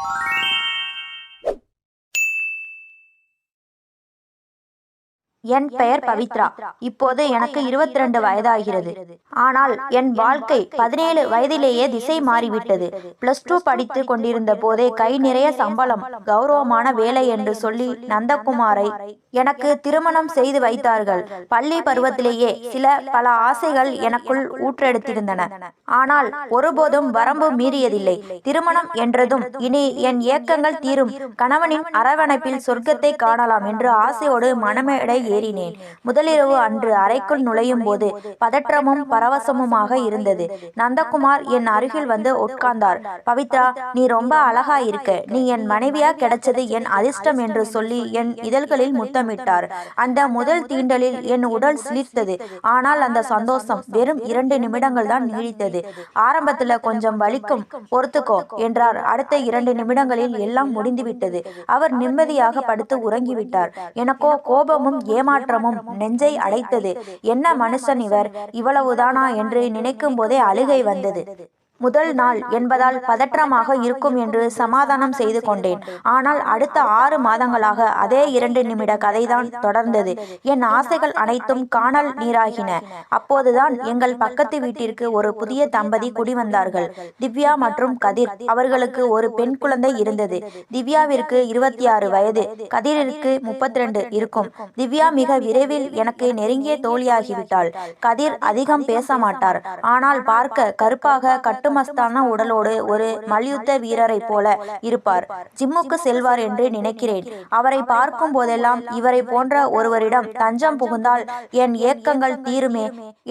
Thank you. என் பெயர் பவித்ரா. இப்போது எனக்கு இருபத்தி ரெண்டு வயதாகிறது. ஆனால் என் வாழ்க்கை பதினேழு வயதிலேயே திசை மாறிவிட்டது. பிளஸ் டூ படித்து கொண்டிருந்த போதே கை நிறைய சம்பளம் கௌரவமான வேலை என்று சொல்லி நந்தகுமாரை எனக்கு திருமணம் செய்து வைத்தார்கள். பள்ளி பருவத்திலேயே சில பல ஆசைகள் எனக்குள் ஊற்றெடுத்திருந்தன. ஆனால் ஒருபோதும் வரம்பு மீறியதில்லை. திருமணம் என்றதும் இனி என் ஏக்கங்கள் தீரும். கணவனின் அரவணைப்பில் சொர்க்கத்தை காணலாம் என்று ஆசையோடு மனமேடை ஏறினேன். முதலிரவு அன்று அறைக்குள் நுழையும் போது பதற்றமும் பரவசமுமாக இருந்தது. நந்தகுமார் என் அருகில் வந்து உட்கார்ந்தார். பவித்ரா நீ ரொம்ப அழகா இருக்க. நீ என் மனைவியா கிடைச்சது என் அதிர்ஷ்டம் என்று சொல்லி என் இதழ்களில் முத்தமிட்டார். அந்த முதல் தீண்டலில் என் உடல் சிலிர்த்தது. ஆனால் அந்த சந்தோஷம் வெறும் இரண்டு நிமிடங்கள் தான் நீடித்தது. ஆரம்பத்துல கொஞ்சம் வலிக்கும் பொறுத்துக்கோ என்றார். அடுத்த இரண்டு நிமிடங்களில் எல்லாம் முடிந்துவிட்டது. அவர் நிம்மதியாக படுத்து உறங்கிவிட்டார். எனக்கோ கோபமும் ஏமாற்றமும் நெஞ்சை அடைத்தது. என்ன மனுஷன் இவர்? இவ்வளவுதானா என்று நினைக்கும் போதே அழுகை வந்தது. முதல் நாள் என்பதால் பதற்றமாக இருக்கும் என்று சமாதானம் செய்து கொண்டேன். ஆனால் அடுத்த ஆறு மாதங்களாக அதே இரண்டு நிமிட கதைதான் தொடர்ந்தது. என் ஆசைகள் அனைத்தும் காணல் நீராகின. அப்போதுதான் எங்கள் பக்கத்து வீட்டிற்கு ஒரு புதிய தம்பதி குடிவந்தார்கள் திவ்யா மற்றும் கதிர். அவர்களுக்கு ஒரு பெண் குழந்தை இருந்தது. திவ்யாவிற்கு இருபத்தி ஆறு வயது. கதிரிற்கு முப்பத்தி ரெண்டு இருக்கும். திவ்யா மிக விரைவில் எனக்கு நெருங்கிய தோழியாகிவிட்டாள். கதிர் அதிகம் பேச மாட்டார். ஆனால் பார்க்க கருப்பாக கட்டு கட்டுமஸ்தான உடலோடு ஒரு மல்யுத்த வீரரை போல இருப்பார். ஜிம்முக்கு செல்வார் என்று நினைக்கிறேன். அவரை பார்க்கும் போதெல்லாம் இவரை போன்ற ஒருவரிடம் தஞ்சம் புகுந்தால் என் ஏக்கங்கள் தீருமே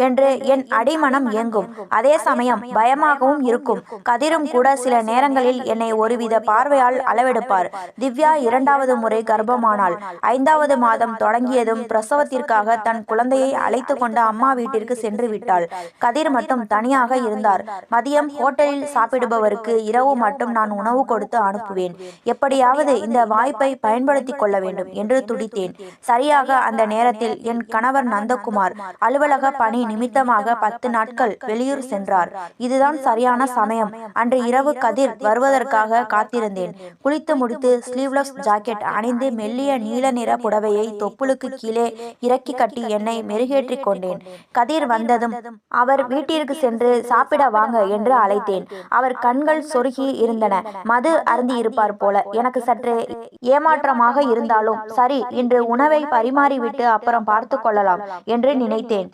என்று என் அடிமனம் இயங்கும் அதே சமயம் பயமாகவும் இருக்கும். கதிரும் கூட சில நேரங்களில் என்னை ஒருவித பார்வையால் அளவெடுப்பார். திவ்யா இரண்டாவது முறை கர்ப்பமானாள் ஐந்தாவது மாதம் தொடங்கியதும் பிரசவத்திற்காக தன் குழந்தையை அழைத்து கொண்டு அம்மா வீட்டிற்கு சென்று விட்டாள். கதிர் மட்டும் தனியாக இருந்தார். மதியம் ஹோட்டலில் சாப்பிடுபவருக்கு இரவு மட்டும் நான் உணவு கொடுத்து அனுப்புவேன். எப்படியாவது இந்த வாய்ப்பை பயன்படுத்தி கொள்ள வேண்டும் என்று துடித்தேன். சரியாக அந்த நேரத்தில் என் கணவர் நந்தகுமார் அலுவலக பணி நிமித்தமாக பத்து நாட்கள் வெளியூர் சென்றார். இதுதான் சரியான சமயம். அன்று இரவு கதிர் வருவதற்காக காத்திருந்தேன். குளித்து முடித்து ஸ்லீவ்லெஸ் ஜாக்கெட் அணிந்து மெல்லிய நீல நிற புடவையை தொப்புளுக்கு கீழே இறக்கி கட்டி என்னை மெருகேற்றிக் கொண்டேன். கதிர் வந்ததும் அவர் வீட்டிற்கு சென்று சாப்பிட வாங்க என்று அழைத்தேன். அவர் கண்கள் சொருகி இருந்தன. மது அருந்தி இருப்பார் போல. எனக்கு சற்று ஏமாற்றமாக இருந்தாலும் சரி இன்று உணவை பரிமாறிவிட்டு அப்புறம் பார்த்து கொள்ளலாம் என்று நினைத்தேன்.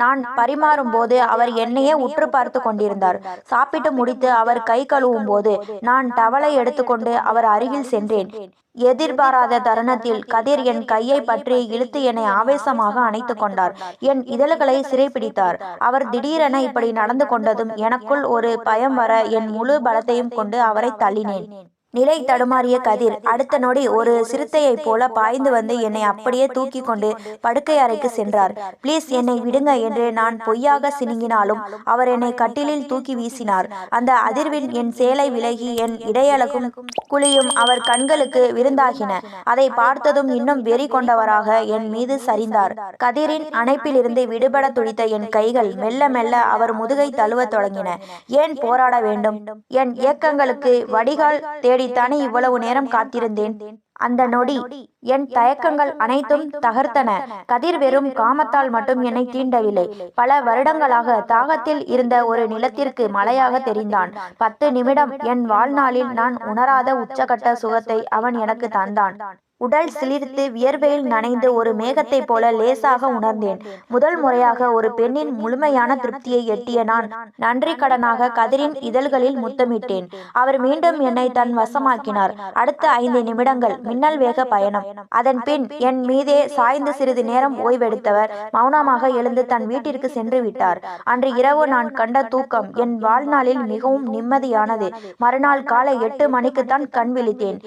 நான் பரிமாறும் போது அவர் என்னையே உற்று பார்த்து கொண்டிருந்தார். சாப்பிட்டு முடித்து அவர் கை கழுவும் போது நான் டவலை எடுத்துக்கொண்டு அவர் அருகில் சென்றேன். எதிர்பாராத தருணத்தில் கதிர் என் கையை பற்றி இழுத்து என்னை ஆவேசமாக அணைத்து கொண்டார். என் இதழ்களை சிறைப்பிடித்தார் அவர் திடீரென இப்படி நடந்து கொண்டதும் எனக்குள் ஒரு பயம் வர என் முழு பலத்தையும் கொண்டு அவரை தள்ளினேன். நிலை தடுமாறிய கதிர் அடுத்த நொடி ஒரு சிறுத்தையைப் போல பாய்ந்து வந்து என்னை அப்படியே தூக்கி கொண்டு படுக்கை அறைக்கு சென்றார். ப்ளீஸ் என்னை விடுங்க என்று நான் பொய்யாக சினுங்கினாலும் அவர் என்னை கட்டிலில் தூக்கி வீசினார். அந்த அதிர்வில் என் சேலை விலகி என் இடையழகும் குழியும் அவர் கண்களுக்கு விருந்தாகின. அதை பார்த்ததும் இன்னும் வெறி கொண்டவராக என் மீது சரிந்தார். கதிரின் அணைப்பிலிருந்து விடுபட துடித்த என் கைகள் மெல்ல மெல்ல அவர் முதுகை தழுவத் தொடங்கின. ஏன் போராட வேண்டும்? என் இயக்கங்களுக்கு வடிகால் தேடி தேடித்தானே இவ்வளவு நேரம் காத்திருந்தேன்? அந்த நொடி என் தயக்கங்கள் அனைத்தும் தகர்த்தன. கதிர் வெறும் காமத்தால் மட்டும் என்னை தீண்டவில்லை. பல வருடங்களாக தாகத்தில் இருந்த ஒரு நிலத்திற்கு மலையாக தெரிந்தான். பத்து நிமிடம் என் வாழ்நாளில் நான் உணராத உச்சகட்ட சுகத்தை அவன் எனக்கு தந்தான். உடல் சிலிர்த்து வியர்வையில் நனைந்து ஒரு மேகத்தைப் போல லேசாக உணர்ந்தேன். முதல் முறையாக ஒரு பெண்ணின் முழுமையான திருப்தியை எட்டிய நான் நன்றி கடனாக கதிரின் இதழ்களில் முத்தமிட்டேன். அவர் மீண்டும் என்னை தன் வசமாக்கினார். அடுத்த ஐந்து நிமிடங்கள் மின்னல் வேக பயணம். அதன் பின் என் மீதே சாய்ந்து சிறிது நேரம் ஓய்வெடுத்தவர் மௌனமாக எழுந்து தன் வீட்டிற்கு சென்று விட்டார். அன்று இரவு நான் கண்ட தூக்கம் என் வாழ்நாளில் மிகவும் நிம்மதியானது. மறுநாள் காலை எட்டு மணிக்குத்தான் கண் விழித்தேன்.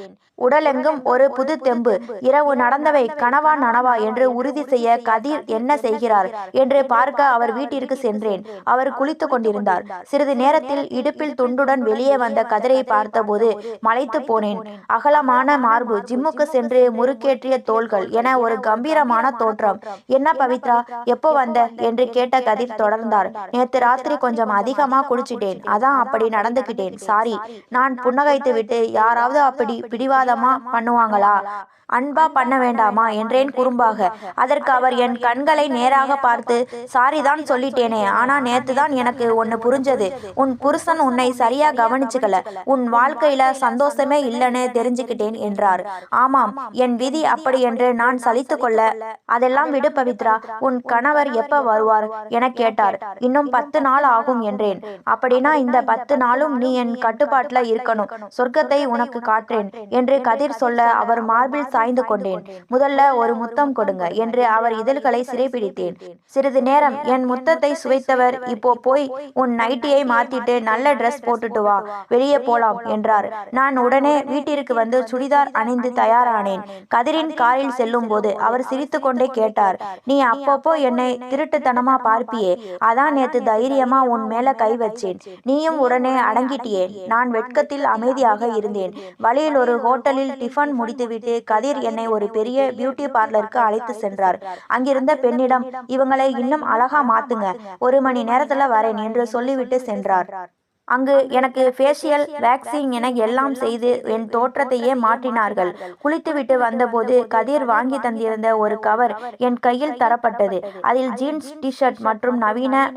உடலெங்கும் ஒரு புது தெம்பு முன்பு இரவு நடந்தவை கனவா நனவா என்று உறுதி செய்ய கதிர் என்ன செய்கிறார் என்று பார்க்க அவர் வீட்டிற்கு சென்றேன். அவர் குளித்து கொண்டிருந்தார். சிறிது நேரத்தில் இடுப்பில் துண்டுடன் வெளியே வந்த கதிரை பார்த்தபோது மலைத்து போனேன். அகலமான மார்பு ஜிம்முக்கு சென்று முறுக்கேற்றிய தோள்கள் என ஒரு கம்பீரமான தோற்றம். என்ன பவித்ரா எப்போ வந்த? என்று கேட்ட கதிர் தொடர்ந்தார். நேத்து ராத்திரி கொஞ்சம் அதிகமா குடிச்சிட்டேன் அதான் அப்படி நடந்துகிட்டேன் சாரி. நான் புன்னகைத்து விட்டு யாராவது அப்படி பிடிவாதமா பண்ணுவாங்களா? அன்பா பண்ண வேண்டாமா என்றேன் குறும்பாக. அதற்கு அவர் என் கண்களை நேராக பார்த்து சாரிதான் சொல்லிட்டேனே ஆனா நேத்து தான் எனக்கு ஒன்னு புரிஞ்சது. உன் புருஷன் உன்னை சரியா கவனிச்சுக்கல. உன் வாழ்க்கையில சந்தோஷமே இல்லைன்னு தெரிஞ்சுக்கிட்டேன் என்றார். ஆமாம் என் விதி அப்படி என்று நான் சலித்து கொள்ள. அதெல்லாம் விடு பவித்ரா. உன் கணவர் எப்ப வருவார்? என கேட்டார். இன்னும் பத்து நாள் ஆகும் என்றேன். அப்படின்னா இந்த பத்து நாளும் நீ என் கட்டுப்பாட்டுல இருக்கணும். சொர்க்கத்தை உனக்கு காட்டுறேன் என்று கதிர் சொல்ல அவர் மார்பில் சாய்ந்து கொண்டேன். முதல்ல ஒரு முத்தம் கொடுங்க என்று அவர் இதழ்களை சிறைபிடித்தேன். சிறிது நேரம் என் முத்தத்தை சுவைத்தவர் இப்போ போய் உன் நைட்டியை மாத்திட்டு நல்ல ட்ரெஸ் போட்டுட்டு வா. வெளியே போலாம் என்றார். நான் உடனே வீட்டிற்கு வந்து சுடிதார் அணிந்து தயாரானேன். கதிரின் காரில் செல்லும் போது அவர் சிரித்து கொண்டே கேட்டார் நீ அப்பப்போ என்னை திருட்டுத்தனமா பார்ப்பியே. அதான் நேத்து தைரியமா உன் மேல கை வச்சேன். நீயும் உடனே அடங்கிட்டியே. நான் வெட்கத்தில் அமைதியாக இருந்தேன். வழியில் ஒரு ஹோட்டலில் டிஃபன் முடித்துவிட்டு கதிர் என்னை ஒரு பெரிய பியூட்டி பார்லருக்கு அழைத்து சென்றார். அங்கிருந்த பெண்ணிடம் இவங்களை இன்னும் அழகா மாத்துங்க. ஒரு மணி நேரத்துல வரேன் என்று சொல்லிவிட்டு சென்றார். அங்கு எனக்கு ஃபேஷியல் வேக்சிங் என எல்லாம் செய்து என் தோற்றத்தையே மாற்றினார்கள். குளித்துவிட்டு வந்தபோது கதிர் வாங்கி தந்திருந்த ஒரு கவர் என் கையில் தரப்பட்டது. அதில் ஜீன்ஸ் டிஷர்ட் மற்றும் நவீன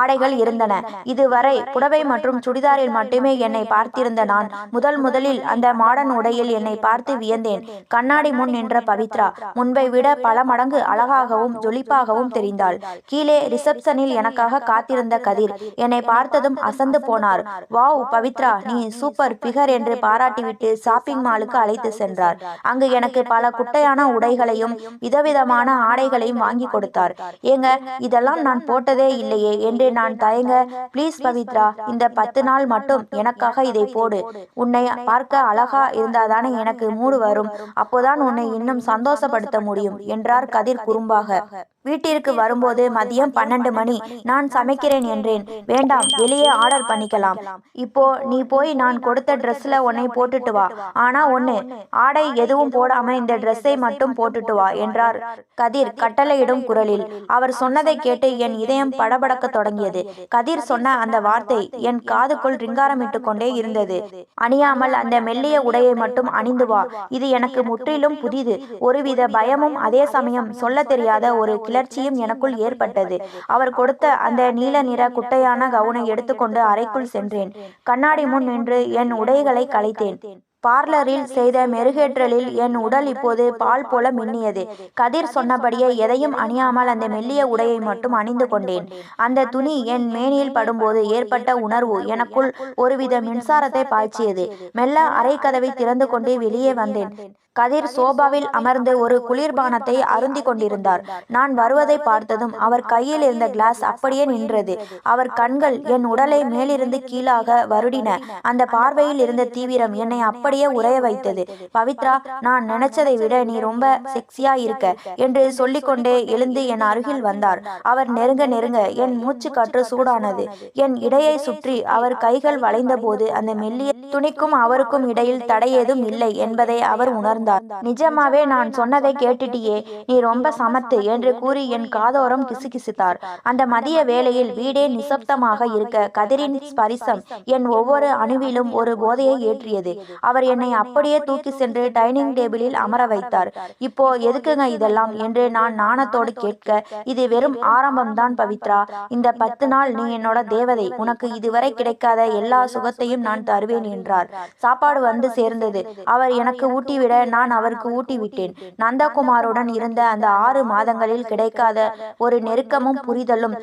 ஆடைகள் இருந்தன. இதுவரை புடவை மற்றும் சுடிதாரில் மட்டுமே என்னை பார்த்திருந்த நான் முதல் முதலில் அந்த மாடர்ன் உடையில் என்னை பார்த்து வியந்தேன். கண்ணாடி முன் நின்ற பவித்ரா முன்பை விட பல மடங்கு அழகாகவும் ஜொலிப்பாகவும் தெரிந்தாள். கீழே ரிசப்ஷனில் எனக்காக காத்திருந்த கதிர் என்னை பார்த்ததும் அசந்து போனார். வாவ் பவித்ரா நீ சூப்பர் பிகர் என்று பாராட்டிவிட்டு ஷாப்பிங் மாலுக்கு அழைத்து சென்றார். அங்கு எனக்கு பல குட்டையான உடைகளையும் விதவிதமான ஆடைகளையும் வாங்கி கொடுத்தார். ஏங்க இதெல்லாம் நான் போட்டதே இல்லையே என்று நான் தயங்க ப்ளீஸ் பவித்ரா இந்த பத்து நாள் மட்டும் எனக்காக இதை போடு. உன்னை பார்க்க அழகா இருந்தாதானே எனக்கு மூடு வரும். அப்போதான் உன்னை இன்னும் சந்தோஷப்படுத்த முடியும் என்றார் கதிர் குறும்பாக. வீட்டிற்கு வரும்போது மதியம் பன்னெண்டு மணி. நான் சமைக்கிறேன் என்றேன். வேண்டாம் வெளியே ஆர்டர் பண்ணிக்கலாம். இப்போ நீ போய் நான் கொடுத்த ட்ரெஸ்ல உன்னை போட்டுட்டு வா. ஆனா ஒண்ணு ஆடை எதுவும் போடாம இந்த ட்ரெஸ்ஸை மட்டும் போட்டுட்டு வா என்றார் கதிர் கட்டளையிடும் குரலில். அவர் சொன்னதை கேட்டு என் இதயம் படபடக்க தொடங்கியது கதிர் சொன்ன அந்த வார்த்தை என் காதுக்குள் ரிங்காரமிட்டு கொண்டே இருந்தது. அணியாமல் அந்த மெல்லிய உடையை மட்டும் அணிந்து வா இது எனக்கு முற்றிலும் புதிது ஒருவித பயமும் அதே சமயம் சொல்ல தெரியாத ஒரு கிளர்ச்சியும் எனக்குள் ஏற்பட்டது. அவர் கொடுத்த அந்த நீல நிற குட்டையான கவுனை எடுத்துக்கொண்டு அறைக்குள் சென்றேன். கண்ணாடி முன் நின்று என் உடைகளை கலைத்தேன் பார்லரில் செய்த மெருகேற்றலில் என் உடல் இப்போது பால் போல மின்னியது. கதிர் சொன்னபடியே எதையும் அணியாமல் அந்த மெல்லிய உடையை மட்டும் அணிந்து கொண்டேன். அந்த துணி என் மேனியில் படும்போது ஏற்பட்ட உணர்வு எனக்குள் ஒருவித மின்சாரத்தை பாய்ச்சியது. மெல்ல அரை கதவை திறந்து கொண்டே வெளியே வந்தேன். கதிர் சோபாவில் அமர்ந்து ஒரு குளிர்பானத்தை அருந்தி கொண்டிருந்தார். நான் வருவதை பார்த்ததும் அவர் கையில் இருந்த கிளாஸ் அப்படியே நின்றது. அவர் கண்கள் என் உடலை மேலிருந்து கீழாக வருடின. அந்த பார்வையில் இருந்த தீவிரம் என்னை அப்படியே உரைய வைத்தது. பவித்ரா நான் நினைச்சதை விட நீ ரொம்ப செக்ஸியா இருக்க என்று சொல்லிக்கொண்டே எழுந்து என் அருகில் வந்தார். அவர் நெருங்க நெருங்க என் மூச்சு காற்று சூடானது. என் இடையை சுற்றி அவர் கைகள் வளைந்த போது அந்த மெல்லிய துணிக்கும் அவருக்கும் இடையில் தடை ஏதும் இல்லை என்பதை அவர் உணர்ந்தார். நிஜமாவே நான் சொன்னதை கேட்டுட்டியே நீ ரொம்ப சமத்து என்று கூறி என் காதோரம் கிசுகிசுத்தார். அந்த மதிய வேளையில் வீடே நிசப்தமாக இருக்க கதிரின் ஸ்பரிசம் என் ஒவ்வொரு அணுவிலும் ஒரு போதையை ஏற்றியது. அவர் என்னை அப்படியே தூக்கி சென்று டைனிங் டேபிளில் அமர வைத்தார். இப்போ எதுக்குங்க இதெல்லாம்? என்று நான் நாணத்தோடு கேட்க இது வெறும் ஆரம்பம்தான் பவித்ரா. இந்த பத்து நாள் நீ என்னோட தேவதை. உனக்கு இதுவரை கிடைக்காத எல்லா சுகத்தையும் நான் தருவேன் என்றார். சாப்பாடு வந்து சேர்ந்தது. அவர் எனக்கு ஊட்டிவிட நான் அவருக்கு ஊட்டிவிட்டேன். நந்தகுமாருடன் இருந்த அந்த ஆறு மாதங்களில் கிடைக்காத ஒரு நெருக்கமும் புரிதலும்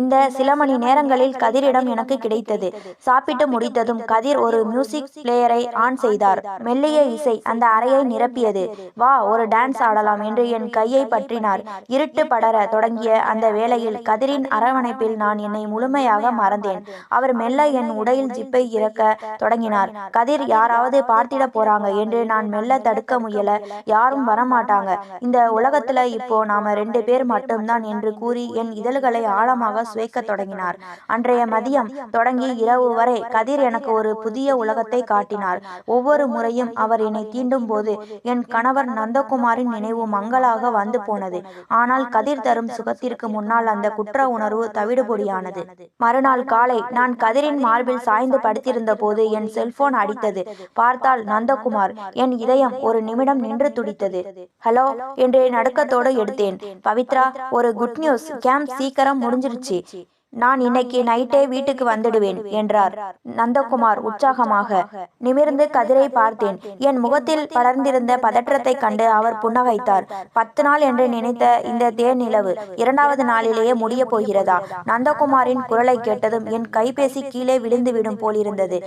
இந்த சில மணி நேரங்களில் கதிரிடம் எனக்கு கிடைத்தது. சாப்பிட்டு முடித்ததும் கதிர் ஒரு மியூசிக் பிளேயரை ஆன் செய்தார். மெல்லிய இசை அந்த அறையை நிரப்பியது. வா ஒரு டான்ஸ் ஆடலாம் என்று என் கையை பற்றினார். இருட்டு படர தொடங்கிய அந்த வேளையில் கதிரின் அரவணைப்பில் நான் என்னை முழுமையாக மறந்தேன். அவர் மெல்ல என் உடையில் ஜிப்பை இறக்க தொடங்கினார். கதிர் யாராவது பார்த்திட போறாங்க என்று நான் மெல்ல தடுக்க முயல யாரும் வரமாட்டாங்க. இந்த உலகத்துல இப்போ நாம ரெண்டு பேர் மட்டும்தான் என்று கூறி என் இதழ்களை ஆழமாக சுவைக்க தொடங்கினார். அன்றைய மதியம் தொடங்கி இரவு வரை கதிர் எனக்கு ஒரு புதிய உலகத்தை காட்டினார். ஒவ்வொரு முறையும் அவர் என்னை தீண்டும் போது என் கணவர் நந்தகுமாரின் நினைவு மங்களாக வந்து போனது. ஆனால் கதிர் தரும் சுகத்திற்கு முன்னால் அந்த குற்ற உணர்வு தவிடுபொடியானது. மறுநாள் காலை நான் கதிரின் மார்பில் சாய்ந்து படுத்திருந்த போது என் செல்போன் அடித்தது. பார்த்தால் நந்தகுமார் என் இதயம் ஒரு நிமிடம் நின்று துடித்தது. ஹலோ என்று நடுக்கத்தோடு எடுத்தேன் பவித்ரா ஒரு குட் நியூஸ் கேம்ப் சீக்கிரம் முடிஞ்சிருச்சு ち நான் இன்னைக்கு நைட்டே வீட்டுக்கு வந்துடுவேன் என்றார். நந்தகுமார் உற்சாகமாக நிமிர்ந்து கதிரை பார்த்தேன். என் முகத்தில் படர்ந்திருந்த பதற்றத்தை கண்டு அவர் புன்னகைத்தார். பத்து நாள் என்று நினைத்த இந்த தேர் நிலவு இரண்டாவது நாளிலேயே முடிய போகிறதா? நந்தகுமாரின் குரலை கேட்டதும் என் கைபேசி கீழே விழுந்துவிடும் போலிருந்தது.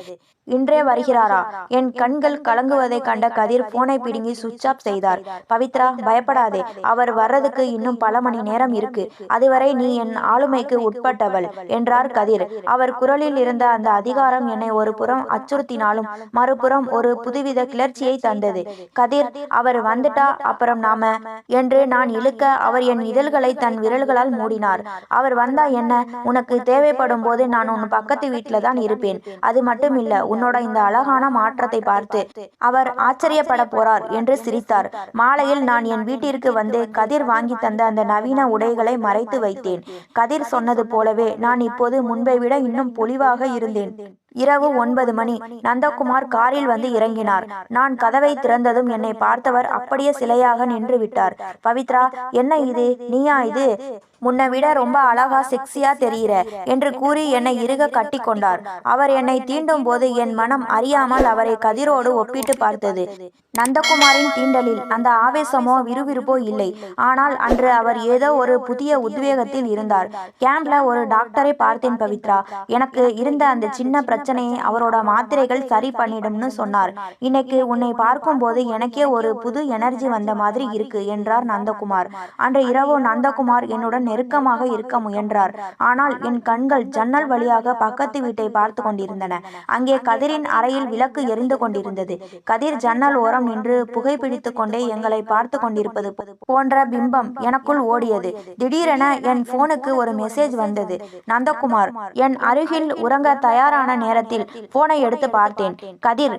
இன்றே வருகிறாரா? என் கண்கள் கலங்குவதை கண்ட கதிர் போனை பிடுங்கி சுவிட்ச் ஆஃப் செய்தார். பவித்ரா பயப்படாதே. அவர் வர்றதுக்கு இன்னும் பல மணி நேரம் இருக்கு. அதுவரை நீ என் ஆளுமைக்கு உட்பட்டவள் என்றார் கதிர். அவர் குரலில் இருந்த அந்த அதிகாரம் என்னை ஒரு புறம் அச்சுறுத்தினாலும் மறுபுறம் ஒரு புதுவித கிளர்ச்சியை தந்தது. கதிர் அவர் வந்துட்டா அப்புறம் நாம? என்று நான் இழுக்க அவர் என் இதழ்களை தன் விரல்களால் மூடினார். அவர் வந்தா என்ன? உனக்கு தேவைப்படும் போது நான் உன் பக்கத்து வீட்டில தான் இருப்பேன். அது மட்டும் இல்ல உன்னோட இந்த அழகான மாற்றத்தை பார்த்து. அவர் ஆச்சரியப்பட போறார் என்று சிரித்தார். மாலையில் நான் என் வீட்டிற்கு வந்து கதிர் வாங்கி தந்த அந்த நவீன உடைகளை மறைத்து வைத்தேன். கதிர் சொன்னது போலவே நான் இப்போது முன்பை விட இன்னும் பொலிவாக இருந்தேன். இரவு ஒன்பது மணி. நந்தகுமார் காரில் வந்து இறங்கினார். நான் கதவை திறந்ததும் என்னை பார்த்தவர் அப்படியே சிலையாக நின்று விட்டார் பவித்ரா என்ன இது? நீயா இது? முன்னை விட ரொம்ப அழகா செக்ஸியா தெரிகிற என்று கூறி என்னை இறுக கட்டி கொண்டார். அவர் என்னை தீண்டும் போது என் மனம் அறியாமல் அவரை கதிரோடு ஒப்பிட்டு பார்த்தது. நந்தகுமாரின் தீண்டலில் அந்த ஆவேசமோ விறுவிறுப்போ இல்லை. ஆனால் அன்று அவர் ஏதோ ஒரு புதிய உத்வேகத்தில் இருந்தார். கேம்ப்ல ஒரு டாக்டரை பார்த்தேன் பவித்ரா எனக்கு இருந்த அந்த சின்ன பிரச்சனையை அவரோட மாத்திரைகள் சரி பண்ணிடும்னு சொன்னார். இன்னைக்கு உன்னை பார்க்கும்போது எனக்கே ஒரு புது எனர்ஜி வந்த மாதிரி இருக்கு என்றார் நந்தகுமார். அன்று இரவு நந்தகுமார் என்னுடன் நெருக்கமாக இருக்க முயன்றார். ஆனால் என் கண்கள் ஜன்னல் வழியாக பக்கத்து வீட்டை பார்த்து கொண்டிருந்தன. அங்கே கதிரின் அறையில் விளக்கு எரிந்து கொண்டிருந்தது. கதிர் ஜன்னல் ஓரம் நின்று புகைப்பிடித்துக் கொண்டே எங்களை பார்த்து கொண்டிருப்பது போன்ற பிம்பம் எனக்குள் ஓடியது. திடீரென என் போனுக்கு ஒரு மெசேஜ் வந்தது. நந்தகுமார் என் அருகில் உறங்க தயாரான நேரத்தில் போனை எடுத்து பார்த்தேன். கதிர்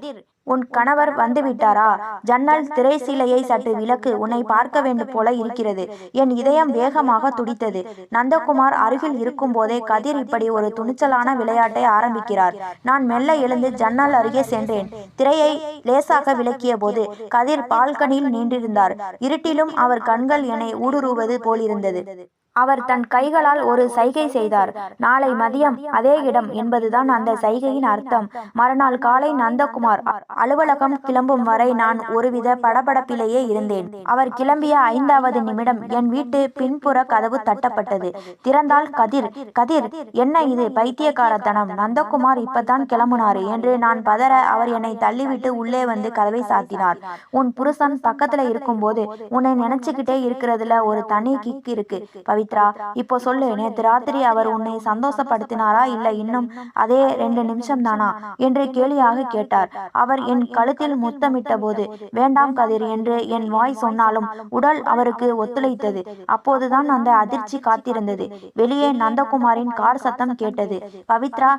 உன் கணவர் வந்துவிட்டாரா? ஜன்னல் திரைசீலையை சற்று விலக்கு உன்னை பார்க்க வேண்டும் போல இருக்கிறது. என் இதயம் வேகமாக துடித்தது. நந்தகுமார் அருகில் இருக்கும் போதே கதிர் இப்படி ஒரு துணிச்சலான விளையாட்டை ஆரம்பிக்கிறார். நான் மெல்ல எழுந்து ஜன்னல் அருகே சென்றேன். திரையை லேசாக விளக்கிய போது கதிர் பால்கனியில் நின்றிருந்தார். இருட்டிலும் அவர் கண்கள் என்னை ஊடுருவது போலிருந்தது. அவர் தன் கைகளால் ஒரு சைகை செய்தார். நாளை மதியம் அதே இடம் என்பதுதான் அந்த சைகையின் அர்த்தம். மறுநாள் காலை நந்தகுமார் அலுவலகம் கிளம்பும் வரை நான் ஒருவித படபடப்பிலேயே இருந்தேன். அவர் கிளம்பிய ஐந்தாவது நிமிடம் என் வீட்டு பின்புற கதவு தட்டப்பட்டது. திறந்தால் கதிர் கதிர் என்ன இது பைத்தியக்காரத்தனம்? நந்தகுமார் இப்பதான் கிளம்புனாரு என்று நான் பதற அவர் என்னை தள்ளிவிட்டு உள்ளே வந்து கதவை சாத்தினார். உன் புருஷன் பக்கத்துல இருக்கும்போது உன்னை நினைச்சுக்கிட்டே இருக்கிறதுல ஒரு தனி கிக் இருக்கு. பவித்ரா இப்போ சொல்லு நேற்று ராத்திரி அவர் உன்னை சந்தோஷப்படுத்தினாரா இல்ல இன்னும் அதே ரெண்டு நிமிஷம் தானா? என்று கேலியாக கேட்டார். அவர் என் கழுத்தில் முத்தமிட்ட போது வேண்டாம் கதிர் என்று என் வாய் சொன்னாலும் உடல் அவருக்கு ஒத்துழைத்தது. அப்போதுதான் அந்த அதிர்ச்சி காத்திருந்தது. வெளியே நந்தகுமாரின் கார் சத்தம் கேட்டது. பவித்ரா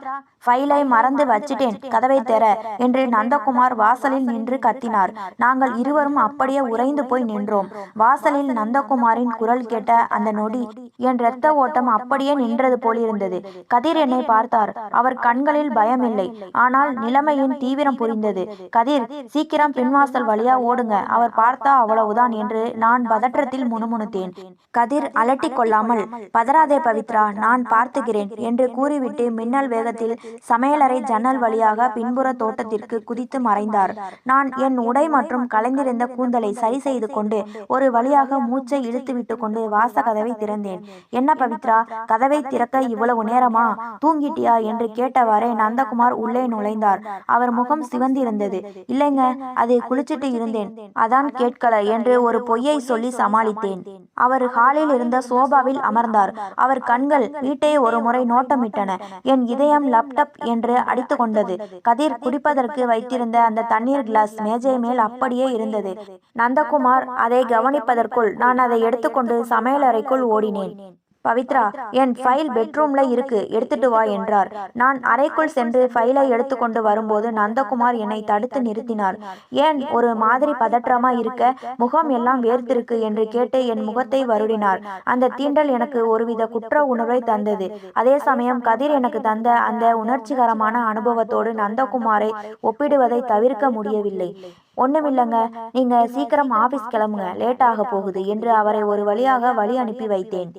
ஃபைலை மறந்து வச்சிட்டேன். கதவை தெர என்று நந்தகுமார் வாசலில் நின்று கத்தினார். நாங்கள் இருவரும் அப்படியே உறைந்து போய் நின்றோம். வாசலில் நந்தகுமாரின் குரல் கேட்ட அந்த நொடி என் இரத்த ஓட்டம் அப்படியே நின்றது போலிருந்தது. கதிர் என்னை பார்த்தார். அவர் கண்களில் பயமில்லை. ஆனால் நிலைமையின் தீவிரம் புரிந்தது. கதிர் சீக்கிரம் பின்வாசல் வழியா ஓடுங்க. அவர் பார்த்தா அவ்வளவுதான் என்று நான் பதற்றத்தில் முணுமுணுத்தேன். கதிர் அலட்டி கொள்ளாமல் பதறாதே பவித்ரா நான் பார்த்துகிறேன் என்று கூறிவிட்டு மின்னல் வேகத்தில் சமையலறை ஜன்னல் வழியாக பின்புற தோட்டத்திற்கு குதித்து மறைந்தார். நான் என் உடை மற்றும் கலைந்திருந்த கூந்தலை சரி செய்து கொண்டு ஒரு வழியாக மூச்சை இழுத்துவிட்டு கொண்டு வாச கதவை திறந்தேன். என்ன பவித்ரா கதவை திறக்க இவ்வளவு நேரமா? தூங்கிட்டியா? என்று கேட்டவாறே நந்தகுமார் உள்ளே நுழைந்தார். அவர் முகம் சிவந்திருந்தது. இல்லைங்க அதை குளிச்சிட்டு இருந்தேன். அதான் கேட்கல என்று ஒரு பொய்யை சொல்லி சமாளித்தேன். அவர் ஹாலில் இருந்த சோபாவில் அமர்ந்தார். அவர் கண்கள் வீட்டை ஒரு முறை நோட்டமிட்டன. என் இதயம் லப்ட டப் என்று அடித்து கொண்டது கதிர் குடிப்பதற்கு வைத்திருந்த அந்த தண்ணீர் கிளாஸ் மேஜை மேல் அப்படியே இருந்தது. நந்தகுமார் அதை கவனிப்பதற்குள் நான் அதை எடுத்துக்கொண்டு சமையலறைக்குள் ஓடினேன். பவித்ரா என் ஃபைல் பெட்ரூம்ல இருக்கு எடுத்துட்டு வா என்றார். நான் அறைக்குள் சென்று ஃபைலை எடுத்துக்கொண்டு வரும்போது நந்தகுமார் என்னை தடுத்து நிறுத்தினார். ஏன் ஒரு மாதிரி பதற்றமா இருக்க? முகம் எல்லாம் வேர்த்திருக்கு என்று கேட்டு என் முகத்தை வருடினார் அந்த தீண்டல் எனக்கு ஒருவித குற்ற உணர்வை தந்தது. அதே சமயம் கதிர் எனக்கு தந்த அந்த உணர்ச்சிகரமான அனுபவத்தோடு நந்தகுமாரை ஒப்பிடுவதை தவிர்க்க முடியவில்லை. ஒண்ணுமில்லைங்க நீங்க சீக்கிரம் ஆபீஸ் கிளம்புங்க லேட் ஆக போகுது என்று அவரை ஒரு வழியாக வழி அனுப்பி வைத்தேன்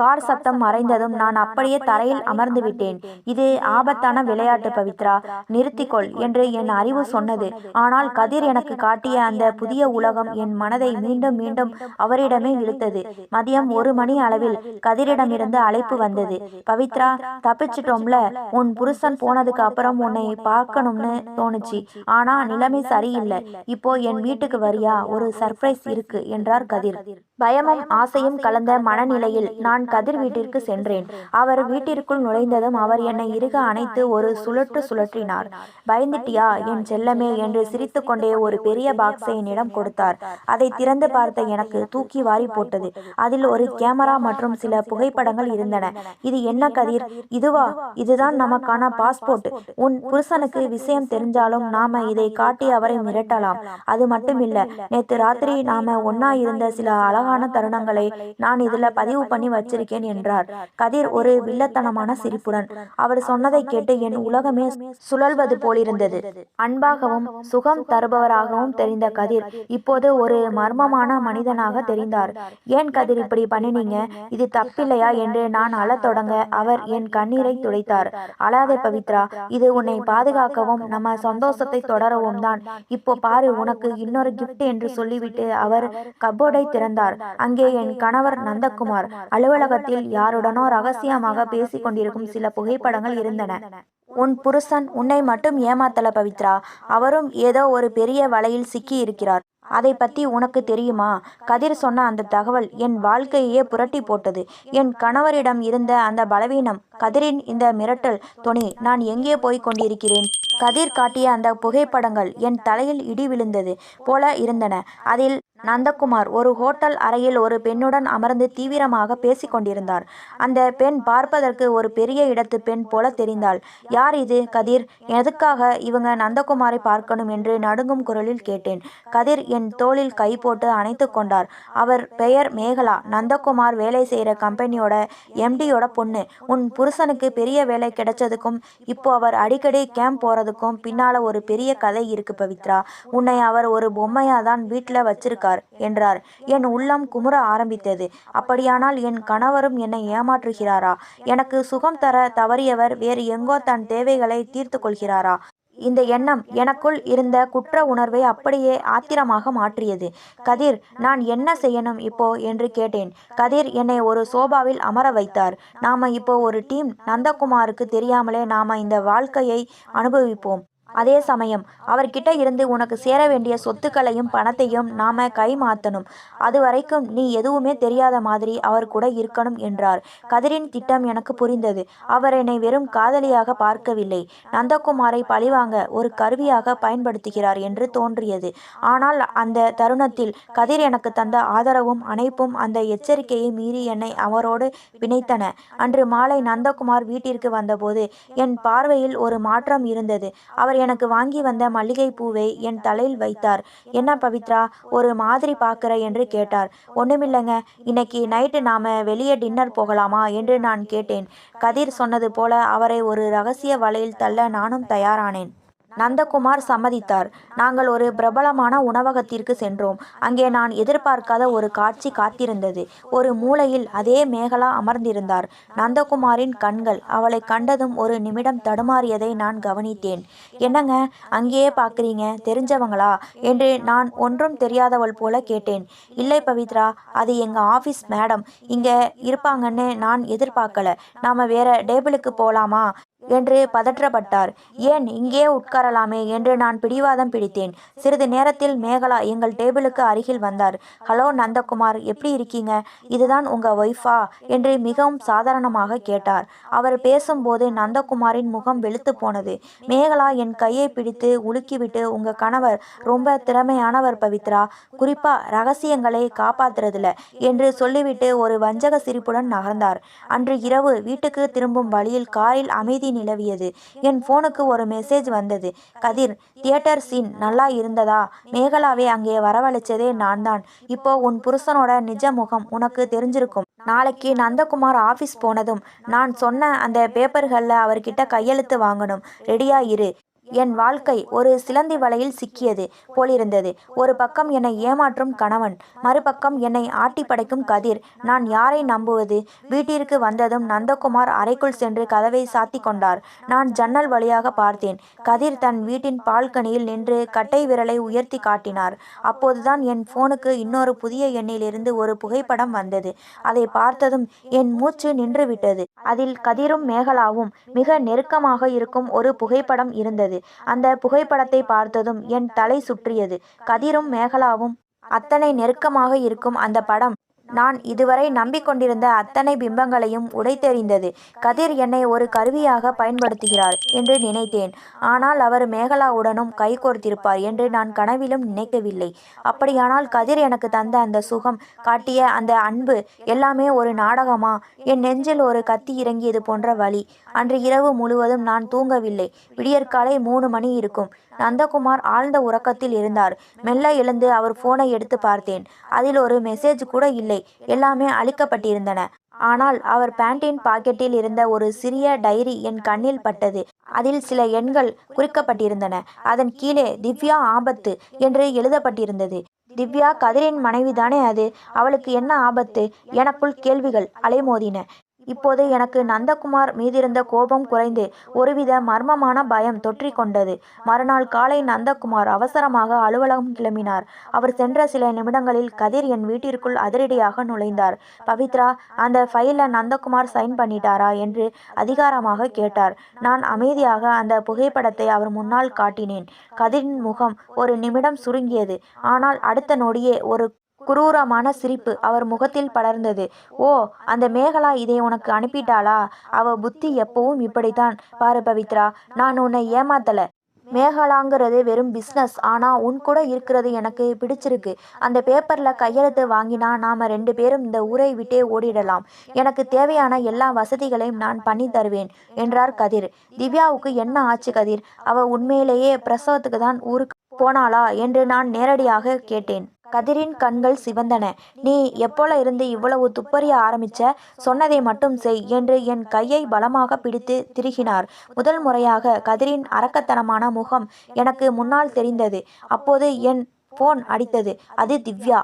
கார் சத்தம் மறைந்ததும் நான் அப்படியே தரையில் அமர்ந்து விட்டேன் இது ஆபத்தான விளையாட்டு பவித்ரா. நிறுத்திக்கொள் என்று என் அறிவு சொன்னது. ஆனால் கதிர் எனக்கு காட்டிய அந்த புதிய உலகம் என் மனதை மீண்டும் மீண்டும் அவரிடமே இழுத்தது. மதியம் ஒரு மணி அளவில் கதிரிடமிருந்து அழைப்பு வந்தது. பவித்ரா தப்பிச்சிட்டோம்ல? உன் புருஷன் போனதுக்கு அப்புறம் உன்னை பார்க்கணும்னு தோணுச்சு. ஆனா நிலைமை சரியில்லை. இப்போ என் வீட்டுக்கு வரியா? ஒரு சர்ப்ரைஸ் இருக்கு என்றார் கதிர். பயமும் ஆசையும் கலந்த மனநிலையில் நான் நான் கதிர் வீட்டிற்கு சென்றேன். அவர் வீட்டிற்குள் நுழைந்ததும் அவர் என்னை இறுக அணைத்து ஒரு சுழற்று சுழற்றினார். பயந்துட்டியா? என் செல்லமே என்று சிரித்துக்கொண்டே ஒரு பெரிய பாக்ஸை என்னிடம் கொடுத்தார். அதை திறந்து பார்த்த எனக்கு தூக்கி வாரி போட்டது. அதில் ஒரு கேமரா மற்றும் சில புகைப்படங்கள் இருந்தன. இது என்ன கதிர்? இதுவா? இதுதான் நமக்கான பாஸ்போர்ட் உன் புருஷனுக்கு விஷயம் தெரிஞ்சாலும் நாம இதை காட்டி அவரை மிரட்டலாம். அது மட்டுமில்ல நேத்து ராத்திரி நாம ஒன்னா இருந்த சில அழகான தருணங்களை நான் இதுல பதிவு பண்ணி வச்சு வச்சிருக்கேன் என்றார். கதிர் ஒரு வில்லத்தனமான சிரிப்புடன் அவர் சொன்னதை கேட்டு என் உலகமே சுழல்வது போலிருந்தது. அன்பாகவும் சுகம் தருபவராகவும் தெரிந்த கதிர் இப்போது ஒரு மர்மமான மனிதனாக தெரிந்தார். ஏன் கதிர் இப்படி பண்ணினீங்க? இது தப்பில்லையா? என்று நான் அழத் தொடங்க அவர் என் கண்ணீரை துடைத்தார். அழாதே பவித்ரா இது உன்னை பாதுகாக்கவும் நம்ம சந்தோஷத்தை தொடரவும் தான். இப்போ பாரு உனக்கு இன்னொரு கிஃப்ட் என்று சொல்லிவிட்டு அவர் கபோர்டை திறந்தார். அங்கே என் கணவர் நந்தகுமார் அலுவலக அலுவலகத்தில் யாருடனோ ரகசியமாக பேசிக் கொண்டிருக்கும் சில புகைப்படங்கள் இருந்தன. உன் புருஷன் உன்னை மட்டும் ஏமாத்தல பவித்ரா. அவரும் ஏதோ ஒரு பெரிய வலையில் சிக்கி இருக்கிறார் அதை பத்தி உனக்கு தெரியுமா? கதிர் சொன்ன அந்த தகவல் என் வாழ்க்கையே புரட்டி போட்டது. என் கணவரிடம் இருந்த அந்த பலவீனம் கதிரின் இந்த மிரட்டல் துணி நான் எங்கே போய் கொண்டிருக்கிறேன்? கதிர் காட்டிய அந்த புகைப்படங்கள் என் தலையில் இடி விழுந்தது போல இருந்தன. அதில் நந்தகுமார் ஒரு ஹோட்டல் அறையில் ஒரு பெண்ணுடன் அமர்ந்து தீவிரமாக பேசிக் கொண்டிருந்தார். அந்த பெண் பார்ப்பதற்கு ஒரு பெரிய இடத்து பெண் போல தெரிந்தாள். யார் இது கதிர்? எதுக்காக இவங்க நந்தகுமாரை பார்க்கணும்? என்று நடுங்கும் குரலில் கேட்டேன். கதிர் என் தோளில் கை போட்டு அணைத்து கொண்டார். அவர் பெயர் மேகலா. நந்தகுமார் வேலை செய்கிற கம்பெனியோட எம்டியோட பொண்ணு. உன் புருஷனுக்கு பெரிய வேலை கிடைச்சதுக்கும் இப்போ அவர் அடிக்கடி கேம்ப் போறதுக்கும் பின்னால ஒரு பெரிய கதை இருக்கு பவித்ரா. உன்னை அவர் ஒரு பொம்மையா தான் வீட்டில் வச்சிருக்கார் என்றார். என் உள்ளம் குமுற ஆரம்பித்தது. அப்படியானால் என் கணவரும் என்னை ஏமாற்றுகிறாரா? எனக்கு சுகம் தர தவறியவர் வேறு எங்கோ தன் தேவைகளை தீர்த்து கொள்கிறாரா? இந்த எண்ணம் எனக்குள் இருந்த குற்ற உணர்வை அப்படியே ஆத்திரமாக மாற்றியது. கதிர் நான் என்ன செய்யணும் இப்போ? என்று கேட்டேன். கதிர் என்னை ஒரு சோபாவில் அமர வைத்தார். நாம இப்போ ஒரு டீம். நந்தகுமாருக்கு தெரியாமலே நாம இந்த வாழ்க்கையை அனுபவிப்போம். அதே சமயம் அவர்கிட்ட இருந்து உனக்கு சேர வேண்டிய சொத்துக்களையும் பணத்தையும் நாம கை மாத்தணும். அது வரைக்கும் நீ எதுவுமே தெரியாத மாதிரி அவர் கூட இருக்கணும் என்றார். கதிரின் திட்டம் எனக்கு புரிந்தது. அவர் என்னை வெறும் காதலியாக பார்க்கவில்லை. நந்தகுமாரை பழிவாங்க ஒரு கருவியாக பயன்படுத்துகிறார் என்று தோன்றியது. ஆனால் அந்த தருணத்தில் கதிர் எனக்கு தந்த ஆதரவும் அணைப்பும் அந்த எச்சரிக்கையை மீறி என்னை அவரோடு பிணைத்தன. அன்று மாலை நந்தகுமார் வீட்டிற்கு வந்தபோது என் பார்வையில் ஒரு மாற்றம் இருந்தது. அவர் எனக்கு வாங்கி வந்த மல்லிகை பூவை என் தலையில் வைத்தார். என்ன பவித்ரா ஒரு மாதிரி பார்க்குற? என்று கேட்டார். ஒண்ணுமில்லைங்க. இன்னைக்கு நைட்டு நாம வெளியே டின்னர் போகலாமா? என்று நான் கேட்டேன். கதிர் சொன்னது போல அவரை ஒரு ரகசிய வலையில் தள்ள நானும் தயாரானேன். நந்தகுமார் சம்மதித்தார். நாங்கள் ஒரு பிரபலமான உணவகத்திற்கு சென்றோம். அங்கே நான் எதிர்பார்க்காத ஒரு காட்சி காத்திருந்தது. ஒரு மூலையில் அதே மேகலா அமர்ந்திருந்தார். நந்தகுமாரின் கண்கள் அவளை கண்டதும் ஒரு நிமிடம் தடுமாறியதை நான் கவனித்தேன். என்னங்க அங்கேயே பார்க்குறீங்க? தெரிஞ்சவங்களா? என்று நான் ஒன்றும் தெரியாதவள் போல கேட்டேன். இல்லை பவித்ரா அது எங்கள் ஆஃபீஸ் மேடம். இங்கே இருப்பாங்கன்னு நான் எதிர்பார்க்கல. நாம வேற டேபிளுக்கு போலாமா? என்று பதற்றப்பட்டார். ஏன் இங்கே உட்காரலாமே என்று நான் பிடிவாதம் பிடித்தேன். சிறிது நேரத்தில் மேகலா எங்கள் டேபிளுக்கு அருகில் வந்தார். ஹலோ நந்தகுமார் எப்படி இருக்கீங்க? இதுதான் உங்க ஒய்ஃபா? என்று மிகவும் சாதாரணமாக கேட்டார். அவர் பேசும்போது நந்தகுமாரின் முகம் வெளுத்து போனது. மேகலா என் கையை பிடித்து உலுக்கிவிட்டு உங்க கணவர் ரொம்ப திறமையானவர் பவித்ரா. குறிப்பா ரகசியங்களை காப்பாத்துறதுல என்று சொல்லிவிட்டு ஒரு வஞ்சக சிரிப்புடன் நகர்ந்தார். அன்று இரவு வீட்டுக்கு திரும்பும் வழியில் காரில் அமைதி நிலவியது. என் போனுக்கு ஒரு மெசேஜ் வந்தது. கதிர் தியேட்டர் சீன் நல்லா இருந்ததா? மேகலாவை அங்கே வரவழைச்சதே நான் தான் இப்போ உன் புருஷனோட நிஜ முகம் உனக்கு தெரிஞ்சிருக்கும். நாளைக்கு நந்தகுமார் ஆஃபீஸ் போனதும் நான் சொன்ன அந்த பேப்பர்களில் அவர்கிட்ட கையெழுத்து வாங்கணும். ரெடியா இரு. என் வாழ்க்கை ஒரு சிலந்தி வலையில் சிக்கியது போலிருந்தது. ஒரு பக்கம் என்னை ஏமாற்றும் கணவன் மறுபக்கம் என்னை ஆட்டி படைக்கும் கதிர். நான் யாரை நம்புவது? வீட்டிற்கு வந்ததும் நந்தகுமார் அறைக்குள் சென்று கதவை சாத்தி கொண்டார். நான் ஜன்னல் வழியாக பார்த்தேன். கதிர் தன் வீட்டின் பால்கனியில் நின்று கட்டை விரலை உயர்த்தி காட்டினார். அப்போதுதான் என் போனுக்கு இன்னொரு புதிய எண்ணிலிருந்து ஒரு புகைப்படம் வந்தது. அதை பார்த்ததும் என் மூச்சு நின்றுவிட்டது. அதில் கதிரும் மேகலாவும் மிக நெருக்கமாக இருக்கும் ஒரு புகைப்படம் இருந்தது. அந்த புகைப்படத்தை பார்த்ததும் என் தலை சுற்றியது. கதிரும் மேகலாவும் அத்தனை நெருக்கமாக இருக்கும் அந்த படம் நான் இதுவரை நம்பிக்கொண்டிருந்த அத்தனை பிம்பங்களையும் உடைத்தெறிந்தது. கதிர் என்னை ஒரு கருவியாக பயன்படுத்துகிறார் என்று நினைத்தேன். ஆனால் அவர் மேகலாவுடனும் கைகோர்த்திருப்பார் என்று நான் கனவிலும் நினைக்கவில்லை. அப்படியானால் கதிர் எனக்கு தந்த அந்த சுகம் காட்டிய அந்த அன்பு எல்லாமே ஒரு நாடகமா? என் நெஞ்சில் ஒரு கத்தி இறங்கியது போன்ற வழி அன்று இரவு முழுவதும் நான் தூங்கவில்லை. விடியற்காலை மூணு மணி இருக்கும். நந்தகுமார் ஆழ்ந்த உறக்கத்தில் இருந்தார். மெல்ல எழுந்து அவர் போனை எடுத்து பார்த்தேன். அதில் ஒரு மெசேஜ் கூட இல்லை. எல்லாமே அழிக்கப்பட்டிருந்தன. ஆனால் அவர் பேண்டின் பாக்கெட்டில் இருந்த ஒரு சிறிய டைரி என் கண்ணில் பட்டது. அதில் சில எண்கள் குறிக்கப்பட்டிருந்தன. அதன் கீழே திவ்யா ஆபத்து என்று எழுதப்பட்டிருந்தது. திவ்யா கதிரின் மனைவிதானே அது? அவளுக்கு என்ன ஆபத்து? எனக்குள் கேள்விகள் அலைமோதின. இப்போது எனக்கு நந்தகுமார் மீதிருந்த கோபம் குறைந்து ஒருவித மர்மமான பயம் தொற்றிக்கொண்டது மறுநாள் காலை நந்தகுமார் அவசரமாக அலுவலகம் கிளம்பினார். அவர் சென்ற சில நிமிடங்களில் கதிர் என் வீட்டிற்குள் அதிரடியாக நுழைந்தார். பவித்ரா அந்த ஃபைலில் நந்தகுமார் சைன் பண்ணிட்டாரா? என்று அதிகாரமாக கேட்டார். நான் அமைதியாக அந்த புகைப்படத்தை அவர் முன்னால் காட்டினேன். கதிரின் முகம் ஒரு நிமிடம் சுருங்கியது. ஆனால் அடுத்த நொடியே ஒரு குரூரமான சிரிப்பு அவர் முகத்தில் படர்ந்தது. ஓ அந்த மேகலா இதை உனக்கு அனுப்பிட்டாளா? அவ புத்தி எப்பவும் இப்படித்தான். பாரு பவித்ரா நான் உன்னை ஏமாத்தல. மேகலாங்கிறது வெறும் பிஸ்னஸ் ஆனால் உன் கூட இருக்கிறது எனக்கு பிடிச்சிருக்கு. அந்த பேப்பரில் கையெழுத்து வாங்கினா நாம் ரெண்டு பேரும் இந்த ஊரை விட்டே ஓடிடலாம். எனக்கு தேவையான எல்லா வசதிகளையும் நான் பண்ணி தருவேன் என்றார் கதிர். திவ்யாவுக்கு என்ன ஆச்சு கதிர்? அவ உண்மையிலேயே பிரசவத்துக்கு தான் ஊருக்கு போனாளா? என்று நான் நேரடியாக கேட்டேன். கதிரின் கண்கள் சிவந்தன. நீ எப்போல இருந்து இவ்வளவு துப்பறிய ஆரம்பிச்ச? சொன்னதை மட்டும் செய் என்று என் கையை பலமாக பிடித்து திருகினார். முதல் முறையாக கதிரின் அரக்கத்தனமான முகம் எனக்கு முன்னால் தெரிந்தது. அப்போது என் போன் அடித்தது. அது திவ்யா!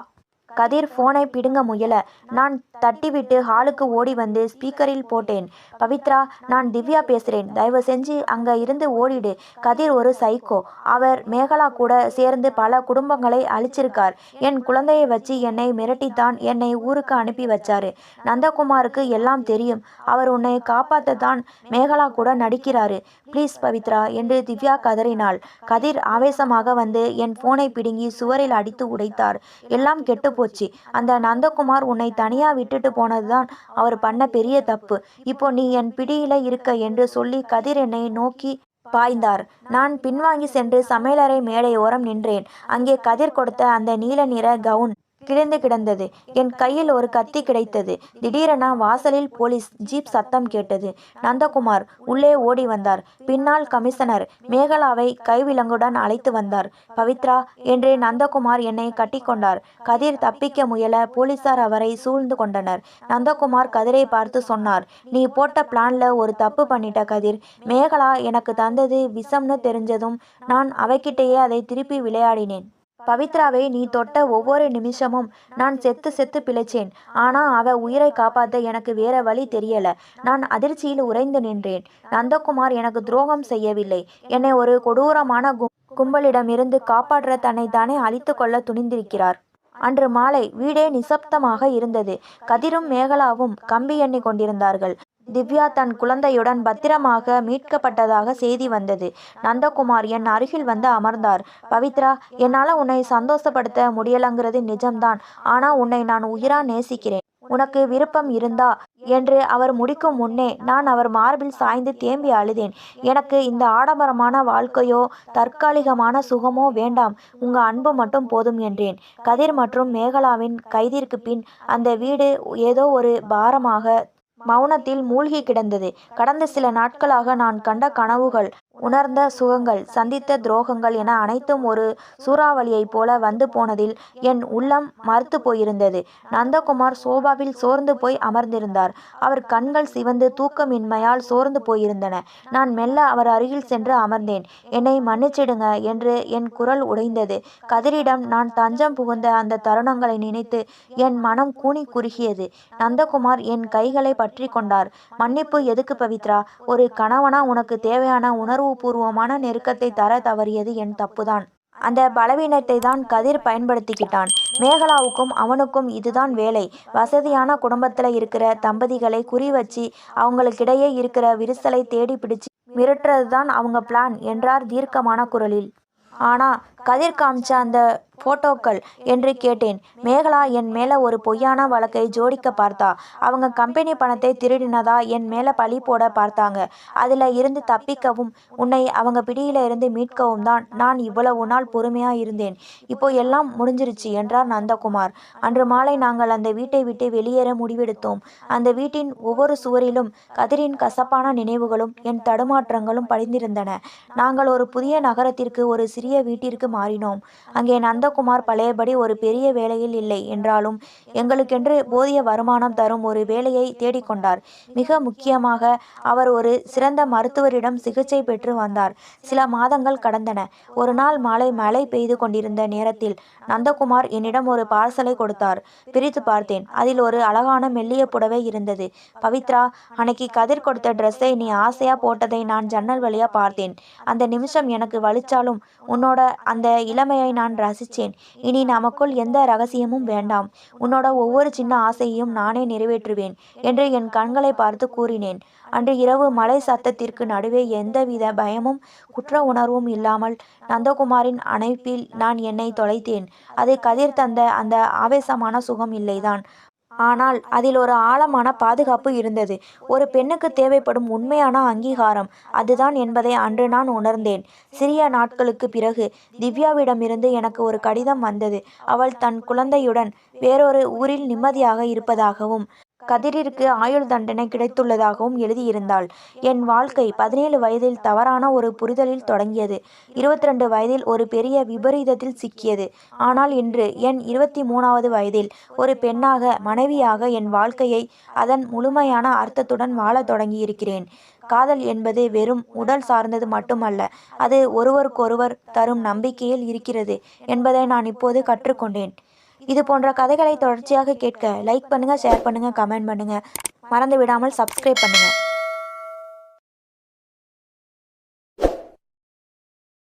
கதிர் போனை பிடுங்க முயல. நான் தட்டிவிட்டு ஹாலுக்கு ஓடி வந்து ஸ்பீக்கரில் போட்டேன். பவித்ரா நான் திவ்யா பேசுகிறேன் தயவு செஞ்சு அங்கே இருந்து ஓடிடு. கதிர் ஒரு சைக்கோ அவர் மேகலா கூட சேர்ந்து பல குடும்பங்களை அழிச்சிருக்கார். என் குழந்தையை வச்சு என்னை மிரட்டித்தான் என்னை ஊருக்கு அனுப்பி வச்சாரு. நந்தகுமாருக்கு எல்லாம் தெரியும். அவர் உன்னை காப்பாற்றத்தான் மேகலா கூட நடிக்கிறாரு. ப்ளீஸ் பவித்ரா என்று திவ்யா கதறினாள். கதிர் ஆவேசமாக வந்து என் போனை பிடுங்கி சுவரில் அடித்து உடைத்தார். எல்லாம் கெட்டு போச்சு. அந்த நந்தகுமார் உன்னை தனியா விட்டுட்டு போனதுதான் அவர் பண்ண பெரிய தப்பு. இப்போ நீ என் பிடியில இருக்க என்று சொல்லி கதிர் என்னை நோக்கி பாய்ந்தார். நான் பின்வாங்கி சென்று சமையலறை மேடை ஓரம் நின்றேன். அங்கே கதிர் கொடுத்த அந்த நீல நிற கவுன் கிழிந்து கிடந்தது. என் கையில் ஒரு கத்தி கிடைத்தது. திடீரென வாசலில் போலீஸ் ஜீப் சத்தம் கேட்டது. நந்தகுமார் உள்ளே ஓடி வந்தார். பின்னால் கமிஷனர் மேகலாவை கைவிலங்குடன் அழைத்து வந்தார். பவித்ரா என்று நந்தகுமார் என்னை கட்டிக்கொண்டார் கதிர் தப்பிக்க முயல போலீசார் அவரை சூழ்ந்து கொண்டனர். நந்தகுமார் கதிரை பார்த்து சொன்னார் நீ போட்ட பிளான்ல ஒரு தப்பு பண்ணிட்ட கதிர். மேகலா எனக்கு தந்தது விஷம்னு தெரிஞ்சதும் நான் அவகிட்டேயே அதை திருப்பி விளையாடினேன். பவித்ராவை நீ தொட்ட ஒவ்வொரு நிமிஷமும் நான் செத்து செத்து பிழைச்சேன். ஆனா அவ உயிரை காப்பாத்த எனக்கு வேற வழி தெரியல. நான் அதிர்ச்சியில் உறைந்து நின்றேன். நந்தகுமார் எனக்கு துரோகம் செய்யவில்லை. என்னை ஒரு கொடூரமான கும் கும்பலிடமிருந்து காப்பாற்ற தன்னை தானே அழித்து கொள்ள துணிந்திருக்கிறார். அன்று மாலை வீடே நிசப்தமாக இருந்தது. கதிரும் மேகலாவும் கம்பி எண்ணி கொண்டிருந்தார்கள். திவ்யா தன் குழந்தையுடன் பத்திரமாக மீட்கப்பட்டதாக செய்தி வந்தது. நந்தகுமார் என் அருகில் வந்து அமர்ந்தார். பவித்ரா என்னால் உன்னை சந்தோஷப்படுத்த முடியலங்கிறது நிஜம்தான். ஆனால் உன்னை நான் உயிரா நேசிக்கிறேன். உனக்கு விருப்பம் இருந்தா என்று அவர் முடிக்கும் முன்னே நான் அவர் மார்பில் சாய்ந்து தேம்பி அழுதேன். எனக்கு இந்த ஆடம்பரமான வாழ்க்கையோ தற்காலிகமான சுகமோ வேண்டாம். உங்க அன்பு மட்டும் போதும் என்றேன். கதிர் மற்றும் மேகலாவின் கைதிற்கு பின் அந்த வீடு ஏதோ ஒரு பாரமாக மௌனத்தில் மூழ்கி கிடந்தது. கடந்த சில நாட்களாக நான் கண்ட கனவுகள் உணர்ந்த சுகங்கள் சந்தித்த துரோகங்கள் என அனைத்தும் ஒரு சூறாவளியைப் போல வந்து போனதில் என் உள்ளம் மறுத்து போயிருந்தது. நந்தகுமார் சோபாவில் சோர்ந்து போய் அமர்ந்திருந்தார். அவர் கண்கள் சிவந்து தூக்கமின்மையால் சோர்ந்து போயிருந்தன. நான் மெல்ல அவர் அருகில் சென்று அமர்ந்தேன். என்னை மன்னிச்சிடுங்க என்று என் குரல் உடைந்தது. கதிரிடம் நான் தஞ்சம் புகுந்த அந்த தருணங்களை நினைத்து என் மனம் கூனி குறுகியது. நந்தகுமார் என் கைகளை பற்றி கொண்டார். மன்னிப்பு எதுக்கு பவித்ரா? ஒரு கணவனா உனக்கு தேவையான உணர்வுபூர்வமான நெருக்கத்தை தர தவறியது என் தப்புதான். அந்த பலவீனத்தை தான் கதிர் பயன்படுத்திக்கிட்டான். மேகலாவுக்கும் அவனுக்கும் இதுதான் வேலை. வசதியான குடும்பத்தில் இருக்கிற தம்பதிகளை குறி வச்சு அவங்களுக்கிடையே இருக்கிற விரிசலை தேடி பிடிச்சு மிரட்டுறது தான் அவங்க பிளான் என்றார் தீர்க்கமான குரலில். ஆனா கதிர் காமிச்ச அந்த போட்டோக்கள் என்று கேட்டேன். மேகலா என் மேல ஒரு பொய்யான வழக்கை ஜோடிக்க பார்த்தா அவங்க கம்பெனி பணத்தை திருடினதா என் மேல பழி போட பார்த்தாங்க. அதுல இருந்து தப்பிக்கவும் உன்னை அவங்க பிடியில இருந்து மீட்கவும் தான் நான் இவ்வளவு நாள் பொறுமையா இருந்தேன். இப்போ எல்லாம் முடிஞ்சிருச்சு என்றார் நந்தகுமார். அன்று மாலை நாங்கள் அந்த வீட்டை விட்டு வெளியேற முடிவெடுத்தோம். அந்த வீட்டின் ஒவ்வொரு சுவரிலும் கதிரின் கசப்பான நினைவுகளும் என் தடுமாற்றங்களும் படிந்திருந்தன. நாங்கள் ஒரு புதிய நகரத்திற்கு ஒரு சிறிய வீட்டிற்கு மாறினோம். அங்கே சிவகுமார் பழையபடி ஒரு பெரிய வேலையில் இல்லை என்றாலும் எங்களுக்கென்று போதிய வருமானம் தரும் ஒரு வேலையை தேடிக்கொண்டார் மிக முக்கியமாக அவர் ஒரு சிறந்த மருத்துவரிடம் சிகிச்சை பெற்று வந்தார். சில மாதங்கள் கடந்தன. ஒரு நாள் மாலை மழை பெய்து கொண்டிருந்த நேரத்தில் நந்தகுமார் என்னிடம் ஒரு பார்சலை கொடுத்தார். பிரித்து பார்த்தேன். அதில் ஒரு அழகான மெல்லிய புடவை இருந்தது. பவித்ரா அன்னைக்கு கதிர் கொடுத்த ட்ரெஸ்ஸை நீ ஆசையா போட்டதை நான் ஜன்னல் வழியா பார்த்தேன். அந்த நிமிஷம் எனக்கு வலிச்சாலும் உன்னோட அந்த இளமையை நான் ரசித்தேன் இனி நமக்குள் எந்த ரகசியமும் வேண்டாம். உன்னோட ஒவ்வொரு சின்ன ஆசையையும் நானே நிறைவேற்றுவேன் என்று என் கண்களை பார்த்து கூறினேன். அன்று இரவு மலை சத்தத்திற்கு நடுவே எந்தவித பயமும் குற்ற உணர்வும் இல்லாமல் நந்தகுமாரின் அணைப்பில் நான் என்னை தொலைத்தேன். அதை கதிர் தந்த அந்த ஆவேசமான சுகம் இல்லைதான். ஆனால் அதில் ஒரு ஆழமான பாதுகாப்பு இருந்தது. ஒரு பெண்ணுக்கு தேவைப்படும் உண்மையான அங்கீகாரம் அதுதான் என்பதை அன்று நான் உணர்ந்தேன். சிறிய நாட்களுக்கு பிறகு திவ்யாவிடமிருந்து எனக்கு ஒரு கடிதம் வந்தது. அவள் தன் குழந்தையுடன் வேறொரு ஊரில் நிம்மதியாக இருப்பதாகவும் கதிரிற்கு ஆயுள் தண்டனை கிடைத்துள்ளதாகவும் எழுதியிருந்தாள். என் வாழ்க்கை பதினேழு வயதில் தவறான ஒரு புரிதலில் தொடங்கியது. இருபத்தி ரெண்டு வயதில் ஒரு பெரிய விபரீதத்தில் சிக்கியது. ஆனால் இன்று என் இருபத்தி மூணாவது வயதில் ஒரு பெண்ணாக மனைவியாக என் வாழ்க்கையை அதன் முழுமையான அர்த்தத்துடன் வாழத் தொடங்கியிருக்கிறேன். காதல் என்பது வெறும் உடல் சார்ந்தது மட்டுமல்ல அது ஒருவருக்கொருவர் தரும் நம்பிக்கையில் இருக்கிறது என்பதை நான் இப்போது கற்றுக்கொண்டேன். இது போன்ற கதைகளை தொடர்ச்சியாக கேட்க லைக் பண்ணுங்கள் ஷேர் பண்ணுங்கள் கமெண்ட் பண்ணுங்கள் மறந்து விடாமல் சப்ஸ்கிரைப் பண்ணுங்கள்